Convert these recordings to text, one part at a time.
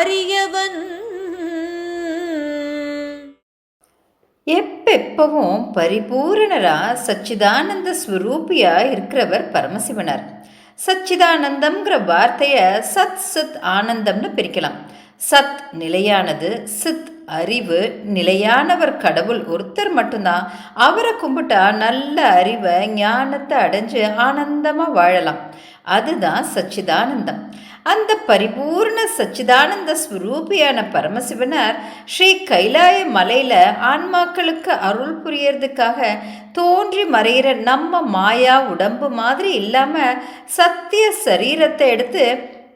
அரியவன் எப்பெப்பவும் பரிபூரணரா சச்சிதானந்த ஸ்வரூபியா இருக்கிறவர் பரமசிவனர். சச்சிதானந்தம்ங்கிற வார்த்தையை சத் சித் ஆனந்தம்னு பிரிக்கலாம். சத் நிலையானது சித் அறிவு நிலையானவர் கடவுள் ஒருத்தர் மட்டும்தான். அவரை கும்பிட்டா நல்ல அறிவை ஞானத்தை அடைஞ்சு ஆனந்தமாக வாழலாம். அதுதான் சச்சிதானந்தம். அந்த பரிபூர்ண சச்சிதானந்த ஸ்வரூபியான பரமசிவனார் ஸ்ரீ கைலாய மலையில் ஆன்மாக்களுக்கு அருள் புரியறதுக்காக தோன்றி மறையிற நம்ம மாயா உடம்பு மாதிரி இல்லாமல் சத்திய சரீரத்தை எடுத்து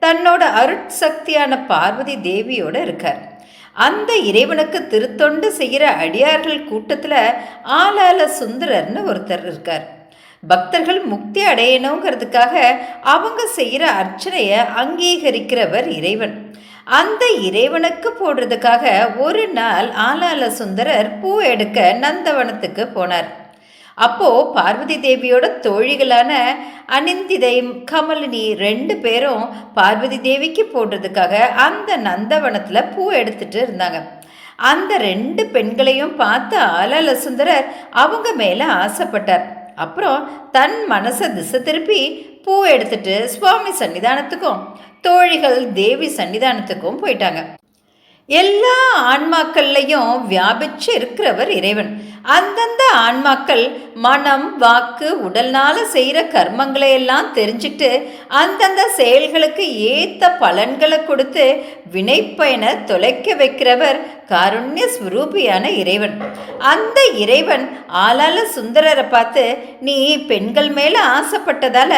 தன்னோட அருட்சக்தியான பார்வதி தேவியோட இருக்கார். அந்த இறைவனுக்கு திருத்தொண்டு செய்கிற அடியார்கள் கூட்டத்தில் ஆலால சுந்தரர்னு ஒருத்தர் இருக்கார். பக்தர்கள் முக்தி அடையணுங்கிறதுக்காக அவங்க செய்கிற அர்ச்சனையை அங்கீகரிக்கிறவர் இறைவன். அந்த இறைவனுக்கு போடுறதுக்காக ஒரு நாள் ஆலால சுந்தரர் பூ எடுக்க நந்தவனத்துக்கு போனார். அப்போ பார்வதி தேவியோட தோழிகளான அனிந்திதை கமலினி ரெண்டு பேரும் பார்வதி தேவிக்கு போடுறதுக்காக அந்த நந்தவனத்தில் பூ எடுத்துட்டு இருந்தாங்க. அந்த ரெண்டு பெண்களையும் பார்த்த ஆலால சுந்தரர் அவங்க மேலே ஆசைப்பட்டார். அப்புறம் தன் மனசை திசை திருப்பி பூ எடுத்துட்டு சுவாமி சன்னிதானத்துக்கும் தோழிகள் தேவி சன்னிதானத்துக்கும் போயிட்டாங்க. எல்லா ஆன்மாக்கள்லையும் வியாபிச்சு இருக்கிறவர் இறைவன். அந்தந்த ஆன்மாக்கள் மனம் வாக்கு உடல்னால செய்கிற கர்மங்களை எல்லாம் தெரிஞ்சுட்டு அந்தந்த செயல்களுக்கு ஏத்த பலன்களை கொடுத்து வினைப்பயனை தொலைக்க வைக்கிறவர் காருண்ய ஸ்வரூபியான இறைவன். அந்த இறைவன் ஆளால சுந்தரரை பார்த்து நீ பெண்கள் மேலே ஆசைப்பட்டதால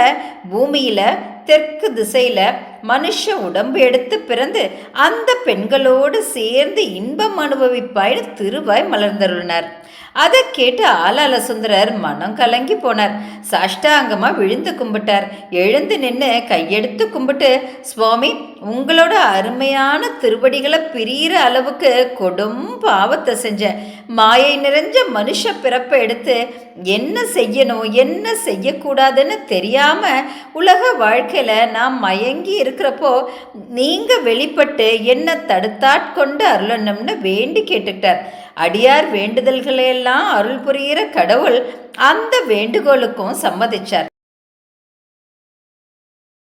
பூமியில் தெற்கு திசையில் மனுஷ உடம்பு எடுத்து பிறந்து அந்த பெண்களோடு சேர்ந்து இன்பம் அனுபவிப்பாய் திருவாய் மலர்ந்தருளினார். அதை கேட்டு ஆலால சுந்தரர் மனம் கலங்கி போனார். சாஷ்டாங்கமாக விழுந்து கும்பிட்டார். எழுந்து நின்று கையெடுத்து கும்பிட்டு சுவாமி உங்களோட அருமையான திருவடிகளை பிரியிற அளவுக்கு கொடும் பாவத்தை செஞ்சேன். மாயை நிறைஞ்ச மனுஷ பிறப்பை எடுத்து என்ன செய்யணும் என்ன செய்யக்கூடாதுன்னு தெரியாமல் உலக வாழ்க்கையில் நான் மயங்கி இருக்கிறப்போ நீங்கள் வெளிப்பட்டு என்ன தடுத்தாட்கொண்டு அருளணும்னு வேண்டி கேட்டுக்கிட்டார். அடியார் வேண்டுதல்களையெல்லாம் அருள் புரிகிற கடவுள் அந்த வேண்டுகோளுக்கும் சம்மதிச்சார்.